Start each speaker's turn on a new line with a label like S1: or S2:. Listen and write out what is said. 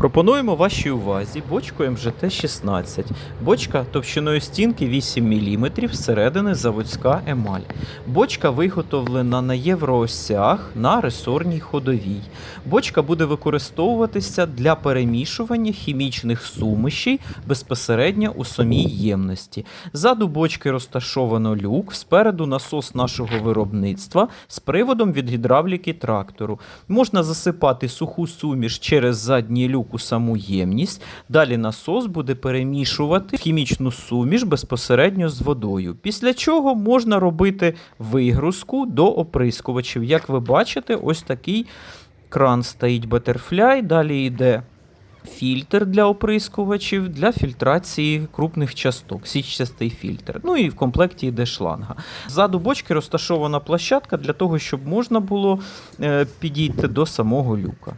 S1: Пропонуємо вашій увазі бочку МЖТ-16. Бочка товщиною стінки 8 мм, зсередини заводська емаль. Бочка виготовлена на євроосях на ресорній ходовій. Бочка буде використовуватися для перемішування хімічних сумішей безпосередньо у самій ємності. Ззаду бочки розташовано люк, спереду насос нашого виробництва з приводом від гідравліки трактору. Можна засипати суху суміш через задній люк у саму ємність. Далі насос буде перемішувати хімічну суміш безпосередньо з водою. Після чого можна робити вигрузку до оприскувачів. Як ви бачите, ось такий кран стоїть Butterfly, далі йде. Фільтр для оприскувачів для фільтрації крупних часток, січчастий фільтр. Ну і в комплекті йде шланга. Ззаду бочки розташована площадка для того, щоб можна було е, підійти до самого люка.